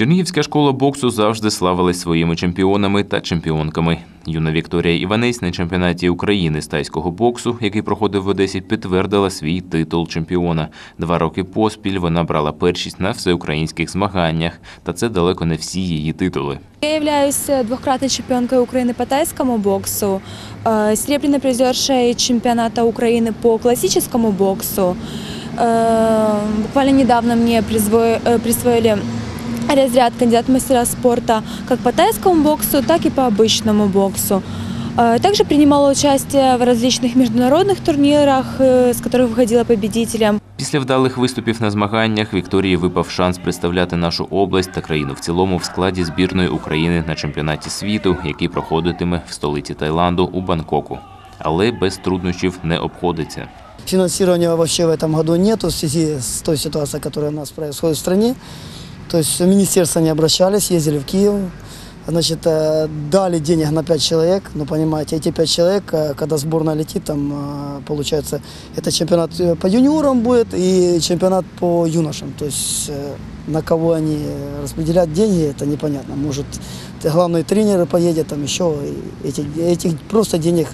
Чернігівська школа боксу завжди славилась своїми чемпіонами та чемпіонками. Юна Вікторія Іванець на чемпіонаті України з тайського боксу, який проходив в Одесі, підтвердила свій титул чемпіона. Два роки поспіль вона брала першість на всеукраїнських змаганнях, та це далеко не всі її титули. Я являюсь э, двухкратной чемпионкой Украины по тайскому боксу, э, серебряной призершей чемпионата Украины по классическому боксу. Э, Буквально недавно мне присвои- э, присвоили разряд кандидат в мастера спорта как по тайскому боксу, так и по обычному боксу. Э, Также принимала участие в различных международных турнирах, э, с которых выходила победителем. Після вдалих виступів на змаганнях Вікторії випав шанс представляти нашу область та країну в цілому в складі збірної України на чемпіонаті світу, який проходитиме в столиці Таїланду у Бангкоку. Але без труднощів не обходиться. Финансирования вообще в этом году нету в связи с той ситуацией, которая у нас происходит в стране. То есть в министерство не обращались, ездили в Киев. Значит, э, дали денег на пять человек, но понимаете, эти пять человек, э, когда сборная летит, там э, получается, это чемпионат э, по юниорам будет и чемпионат по юношам. То есть э, на кого они распределят деньги, это непонятно. Может, главный тренер поедет, там еще, и этих, этих просто денег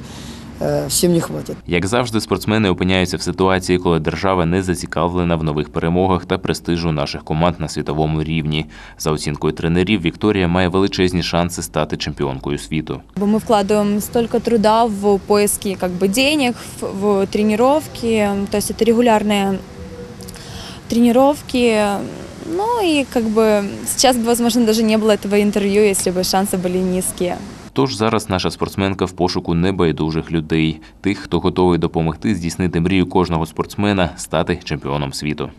э, всем не хватит. Як завжди, спортсмени опиняються в ситуації, коли держава не зацікавлена в нових перемогах та престижу наших команд на світовому рівні. За оцінкою тренерів, Вікторія має величезні шанси стати чемпіонкою світу. Как бы Мы вкладываем столько труда в поиски как бы, денег, в, в тренировки, то есть это регулярные тренировки. Ну и как бы сейчас бы, возможно, даже не было этого интервью, если бы шансы были низкие. Тож зараз наша спортсменка в пошуку небайдужих людей, тих, хто готовий допомогти здійснити мрію кожного спортсмена стати чемпіоном світу.